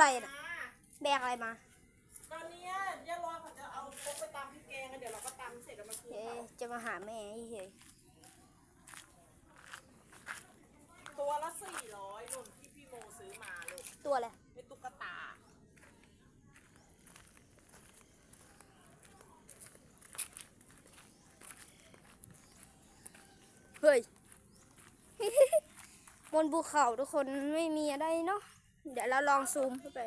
อะไรน่ะแบกอะไรมาตอนเนี้ยย่ารอเขาจะเอาพกไปตำพริกแกงกันเดี๋ยวเราก็ตำเสร็จแล้วมาคืนเอ๊ะเขาจะมาหาแม่เฉยตัวละสี่ร้อยนุ่นที่พี่โมซื้อมาลูกตัวอะไรเป็นตุ๊กตาเฮ้ยบนภูเขาทุกคนไม่มีอะไรเนาะ เดี๋ยวเราลองซูมเข้าไป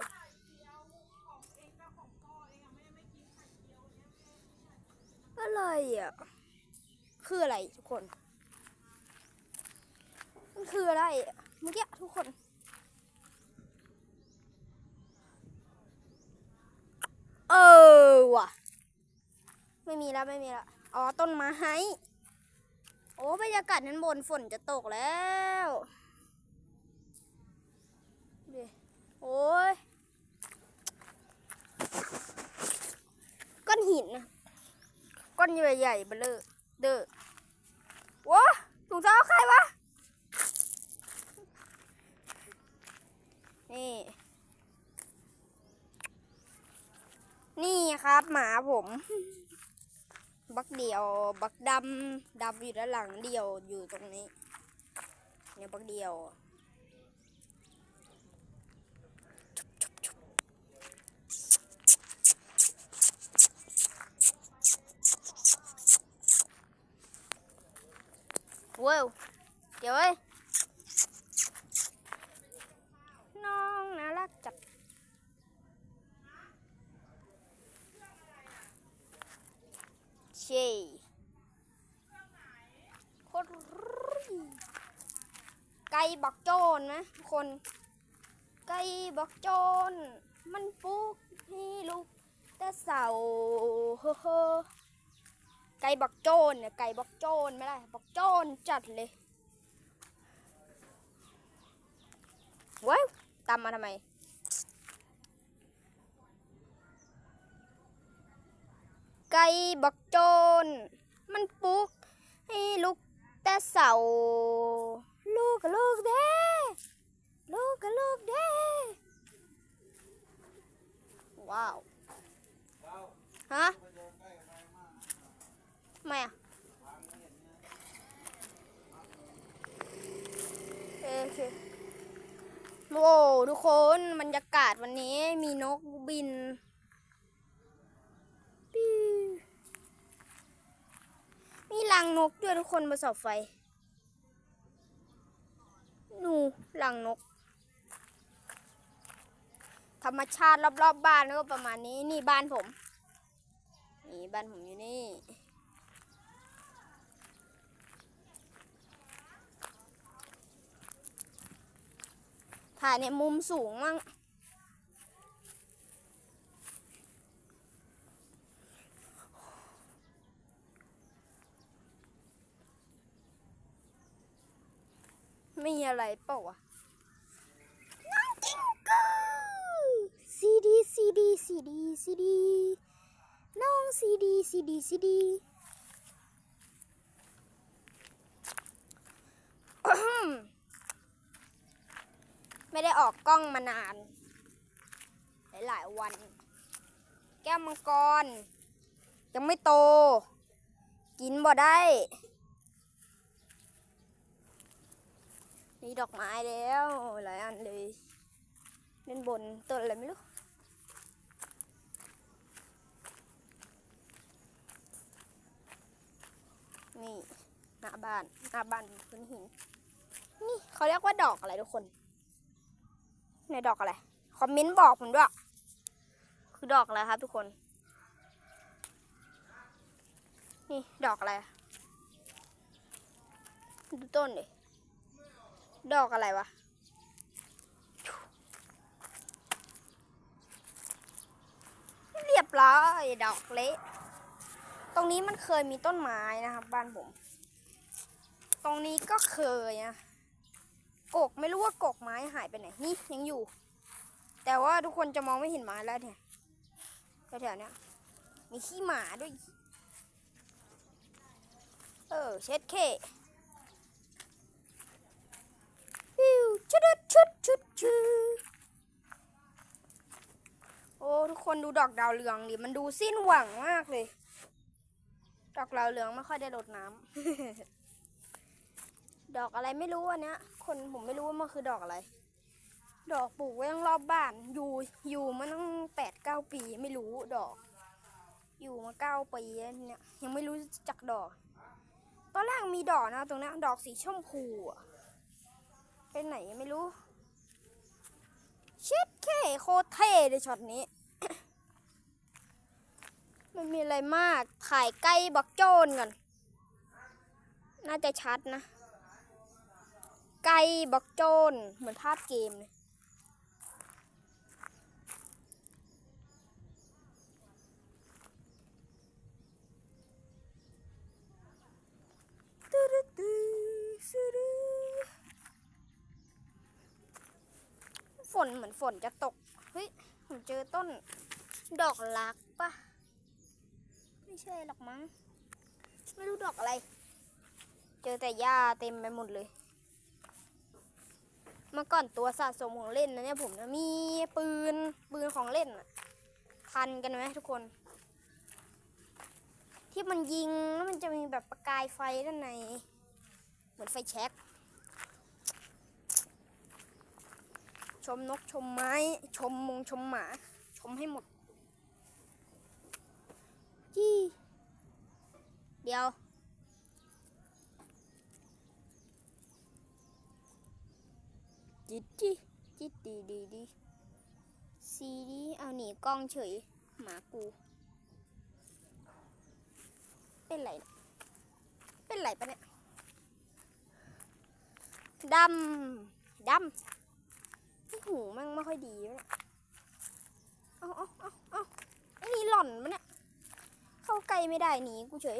อะไรอะ คืออะไรทุกคน มันคืออะไรเมื่อกี้ทุกคน เออว่ะ ไม่มีแล้วไม่มีแล้ว อ๋อต้นไม้โอ้บรรยากาศนั้นบนฝนจะตกแล้วดิ โอ้ยก้อนหินนะก้อนใหญ่ๆเบลอเด้อว้าถุงเท้าใครวะ นี่ นี่ครับหมาผม บักเดียว บักดำดำอยู่ด้านหลังเดียวอยู่ตรงนี้ เนี่ยบักเดียว ว้าวเดี๋ยวเว้ยน้องน่ารักจัดเช่โคตรไก่บักโจนนะทุกคน ไก่บักโจน มันปลุกให้ลูกแต่เสาเฮ้อ ไก่บักโจนเนี่ยไก่บักโจนไม่ได้บักโจนจัดเลยว้าวตามมาทำไมไก่บักโจนมันปลุกให้ลุกแต่เสาลูกกับลูกเด้ลูกกับลูกเด้ว้าวฮะ ทำไมอะ โอเค โอ้ทุกคนบรรยากาศวันนี้มีนกบินมีรังนกด้วยทุกคนบนเสาไฟหนูรังนก ธรรมชาติรอบๆบบ้านก็ประมาณนี้ นี่บ้านผม นี่บ้านผมอยู่นี่ ถ่ายในมุมสูงมั่งมีอะไรเปล่าวะน้องจิงกูซีดีซีดีซีดีซีดีน้องซีดีซีดีซีดี ไม่ได้ออกกล้องมานาน หลายๆวัน แก้วมังกร ยังไม่โต กินบ่ได้มีดอกไม้แล้วหลายอันเลยเล่นบนต้นอะไรไม่รู้นี่หน้าบ้านหน้าบ้านเป็นพื้นหินนี่เขาเรียกว่าดอกอะไรทุกคน ในดอกอะไร คอมเมนต์บอกผมด้วย คือดอกอะไรครับทุกคน นี่ดอกอะไร ดูต้นดิ ดอกอะไรวะ เรียบร้อยดอกเละตรงนี้มันเคยมีต้นไม้นะครับ บ้านผม ตรงนี้ก็เคยนะ กกไม่รู้ว่ากกไม้หายไปไหนนี่ยังอยู่ แต่ว่าทุกคนจะมองไม่เห็นไม้แล้วเนี่ยแถวๆเนี้ยมีขี้หมาด้วย เออเช็ดเควิวชุดชุดชุดชุดคนดูดอกดาวเรืองดิมันดูสิ้นหวังมากเลย ดอกดาวเรืองไม่ค่อยได้รดน้ำ ดอกอะไรไม่รู้อันเนี้ย คนผมไม่รู้ว่ามันคือดอกอะไร ดอกปลูกไว้ตั้งรอบบ้าน อยู่อยู่มาตั้งแปดเก้าปีไม่รู้ดอก อยู่มาเก้าปีเนี่ยยังไม่รู้จักดอก ตอนแรกมีดอกนะ ตรงนี้ยดอกสีชมพูอะเป็นไหนไม่รู้ ชิดเคโคเท่เลยช็อตนี้ไม่มีอะไรมาก ถ่ายใกล้บักโจนก่อน น่าจะชัดนะ ไกลบักโจนเหมือนภาพเกมเลยฝนเหมือนฝนจะตก เฮ้ย ผมเจอต้น ดอกลักปะไม่ใช่หรอกมั้ง ไม่รู้ดอกอะไร เจอแต่หญ้าเต็มไปหมดเลย เมื่อก่อนตัวสะสมของเล่นนะเนี่ยผมนะมีปืนปืนของเล่นทันกันไหมทุกคน ที่มันยิงแล้วมันจะมีแบบประกายไฟด้านใน เหมือนไฟแช็กชมนกชมไม้ ชมมงชมหมา ชมให้หมดจี้เดี๋ยว จิตจิจิตดีดีดีซีดีเอาหนีกล้องเฉย หมากู เป็นไรเนี่ยเป็นไรปะเนี่ยดำดำหูแมันไม่ค่อยดีวะเนี่ยเอาเอาเอาเอาไอ้นี่หล่อนมะเนี่ยเข้าใกล้ไม่ได้หนีกูเฉย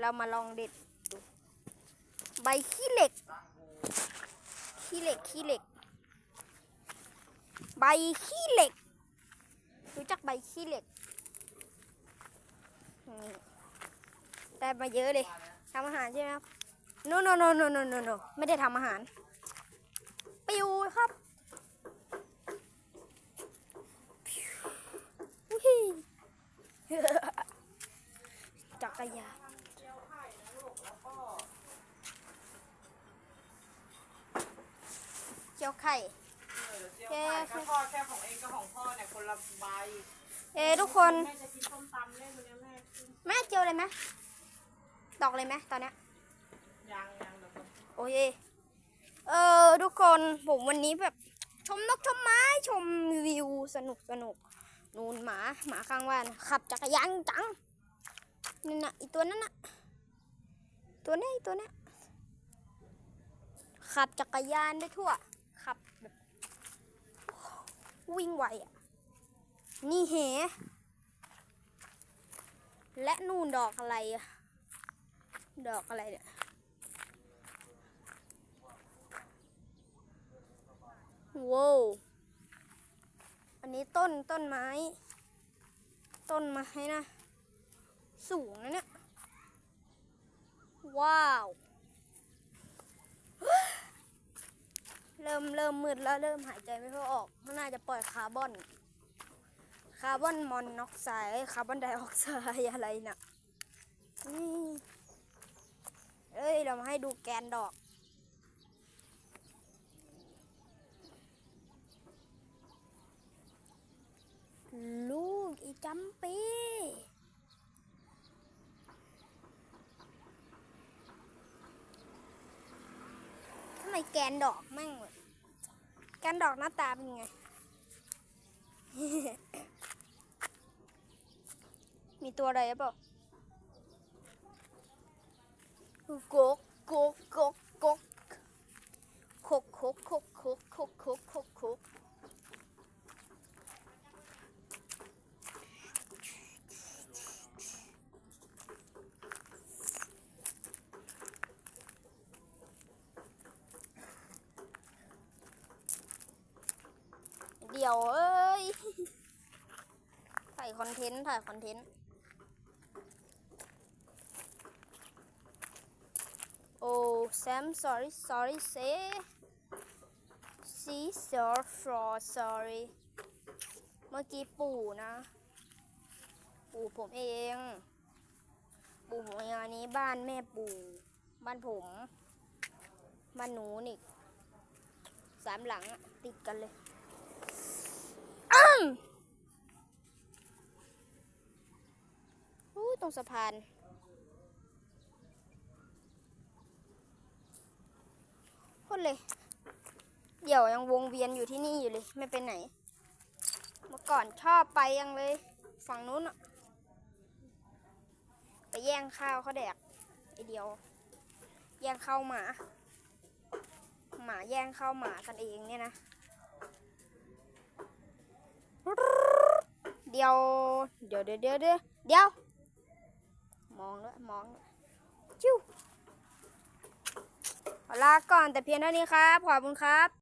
เรามาลองเด็ดดู ใบขี้เหล็ก ขี้เหล็ก ขี้เหล็ก ใบขี้เหล็ก รู้จักใบขี้เหล็ก นี่ได้มาเยอะเลยทำอาหารใช่ไหมครับ โนโนโนโนโนโนไม่ได้ทำอาหาร ปิวครับอุ๊ยจักรยาน ยวไข่เออเจียวไข่กับพ่อแค่ของเองกับของพ่อเนี่ยคนละใบเอ้ทุกคน แม่จะกินส้มตำเล่นวันนี้แม่กินแม่เจียวเลยไหมดอกเลยไหมตอนเนี้ยยังยังเดี๋ยวก่อนโอเคเออทุกคนผมวันนี้แบบชมนกชมไม้ชมวิวสนุกสนุกนูนหมาหมาข้างบ้านขับจักรยานจังนั่นน่ะอีตัวนั้นน่ะตัวเนี้ยอีตัวเนี้ยขับจักรยานได้ทั่วขับแบบ วิ่งไวอะ นี่เห และนู่นดอกอะไรอะดอกอะไรเนี่ยว้าวอันนี้ต้นต้นไม้ ต้นไม้นะ สูงนะเนี่ย ว้าว เริ่มมืดแล้วเริ่มหายใจไม่ค่อยออกมันน่าจะปล่อยคาร์บอน คาร์บอนมอนอกไซด์คาร์บอนไดออกไซด์อะไรน่ะนี่เอ้ยเรามาให้ดูแกนดอกลูกอีจัมปีทำไมแกนดอกแม่งแบบแกันดอกหน้าตาเป็นไง มีตัวอะไรเปล่ากกกกกก นเทนต์ถ่ายคอนเทนต์ โอ้ Sam sorry sorry say see sorry for sorry เมื่อกี้ปู่นะ ปู่ผมเอง ปู่ผมเองอันนี้บ้านแม่ปู่ บ้านผม บ้านหนูนี่สามหลังติดกันเลยอ้ำอู้ตร งสะพาน พูดเลย เดี๋ยวยังวงเวียนอยู่ที่นี่อยู่เลย ไม่ไปไหน เมื่อก่อนชอบไปยังเลย ฝั่งนู้นอะไปแย่งข้าวเขาแดกไอเดียว แย่งข้าวหมา หมาแย่งข้าวหมากันเองเนี่ยนะเดี๋ยวเดี๋ยวเดี๋ยวเดี๋ยวเดี๋ยวเดี๋ยว มองด้วยมองด้วยจิ้วลาก่อนแต่เพียงเท่านี้ครับ ขอบคุณครับ